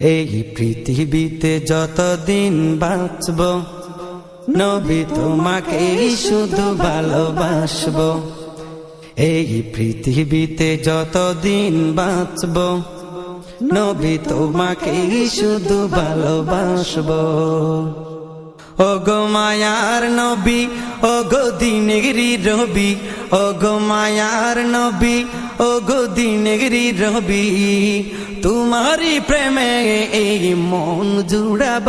এই পৃথিবীতে যতদিন বাঁচব, নবী তোমাকে শুধু ভালোবাসব। এই পৃথিবীতে যতদিন বাঁচব, নবী তোমাকে শুধু ভালোবাসব। ও গো মায়ার নবী ও গো দিনেগরি রবি ও গো মায়ার নবী ও গো দিনেগরি রবি তোমারি প্রেমে এই মন জুড়াব,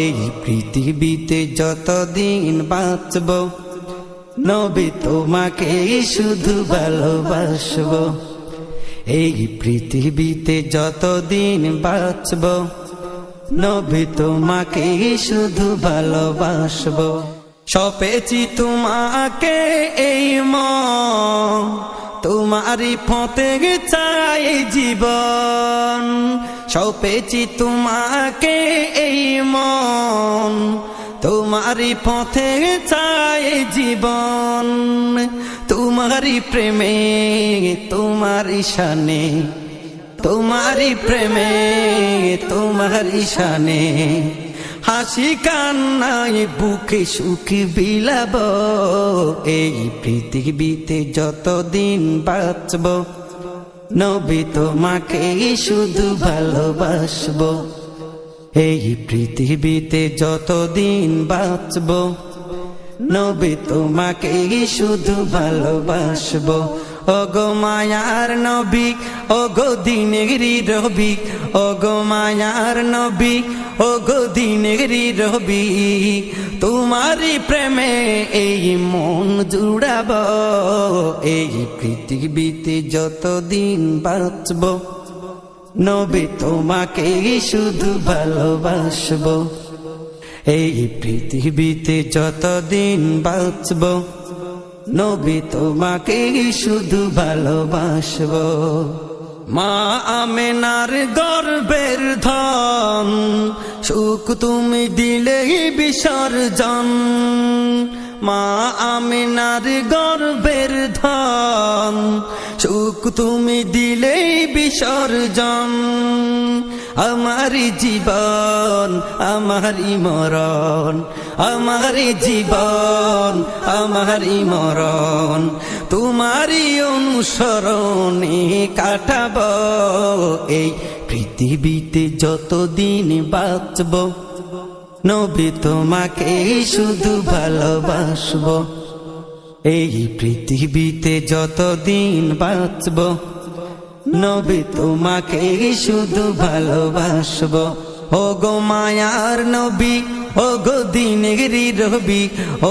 এই পৃথিবীতে যতদিন বাঁচব, নবী তোমাকে শুধু ভালোবাসব। এই পৃথিবীতে যতদিন বাঁচব, নবী তোমাকে শুধু ভালোবাসব। সপেছি তোমাকে এই মন তোমারই ফতে চাই জীবন, সপেছি তোমাকে এই মন। তোমারই পথে চাই জীবন, তোমারই প্রেমে, তোমারই শানে। তোমারই প্রেমে, তোমারই শানে। হাসি কান্নায় বুকে সুখ বিলাব, এই পৃথিবীতে যতদিন বাঁচব, নবী তোমাকে শুধু ভালোবাসব। এই পৃথিবীতে যতদিন বাঁচব, নবী তোমাকে শুধু ভালোবাসব। ওগো মায়ার নবী, ওগো দিনেগরি রবি, ওগো মায়ার নবী ওগো দিনেগরি রবি তোমারি প্রেমে এই মন জুড়াব, এই পৃথিবীতে যতদিন বাঁচব, নবী তোমাকে শুধু ভালোবাসব। এই পৃথিবীতে যতদিন বাঁচব, নবী তোমাকে শুধু ভালোবাসব। মা আমেনার গর্বের ধন সুখ তুমি দিলে বিসর্জন। মা আমি আমিনার গর্বের ধন। সুখ তুমি দিলে বিসর্জন। আমার জীবন আমারই মরণ আমার জীবন আমারই মরণ তোমারই অনুসরণে কাটাব এই পৃথিবীতে যতদিন বাঁচব, নবী তোমাকে শুধু ভালোবাসব। এই পৃথিবীতে যতদিন বাঁচব, নবী তোমাকে শুধু ভালোবাসব। ও গো মায়ার নবী ও গো দিনেগরি রবি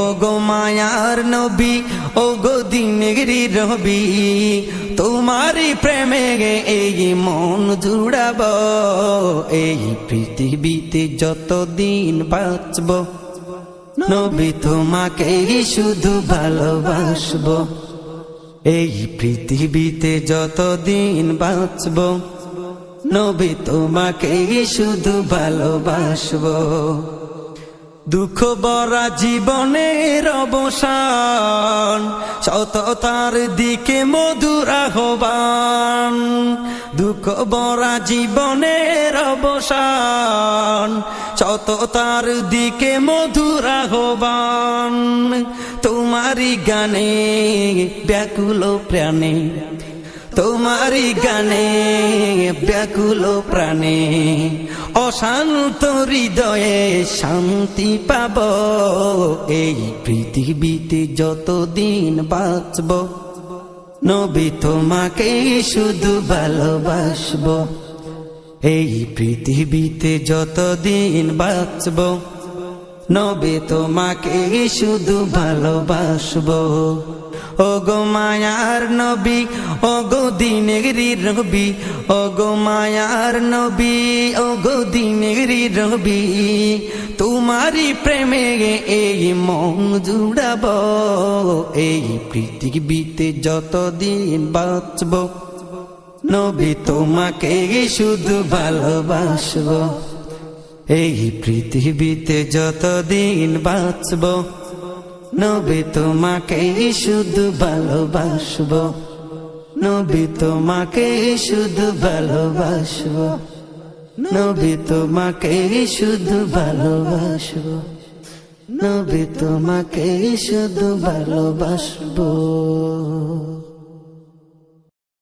ও গো মায়ার নবী ও গো দিনেগরি রবি তোমারি প্রেমে গে এই মন জুড়াব, এই পৃথিবীতে যতদিন বাঁচব, নবী তোমাকে শুধু ভালোবাসব, এই পৃথিবীতে যতদিন বাঁচব, নবী তোমাকে শুধু ভালোবাসব। দুঃখ বরা জীবনের অবসান সততার দিকে মধুর আহ্বান। দুঃখ বরা জীবনের অবসান সততার দিকে মধুর আহ্বান। তোমারি গানে ব্যাকুল প্রাণে তোমারি গানে ব্যাকুল প্রাণে অশান্ত হৃদয়ে শান্তি পাব। এই পৃথিবীতে যতদিন বাঁচব, নবী তোমাকে শুধু ভালোবাসব। এই পৃথিবীতে যতদিন বাঁচব নবী তোমাকে শুধু ভালোবাসব। ও গো মায়ার নবী ও গো দিনেগরি রবি ও গো মায়ার নবী ও গো দিনেগরি রবি। তোমারি প্রেমে এই মন জুড়াব, এই পৃথিবীতে যতদিন বাঁচব। নবী তোমাকে শুধু ভালোবাসব। এই পৃথিবীতে যতদিন বাঁচব, নবী তোমাকে শুধু ভালোবাসব। নবী তোমাকে শুধু ভালোবাসব। নবী তোমাকে শুধু ভালোবাসবো। নবী তোমাকে শুধু ভালোবাসবো।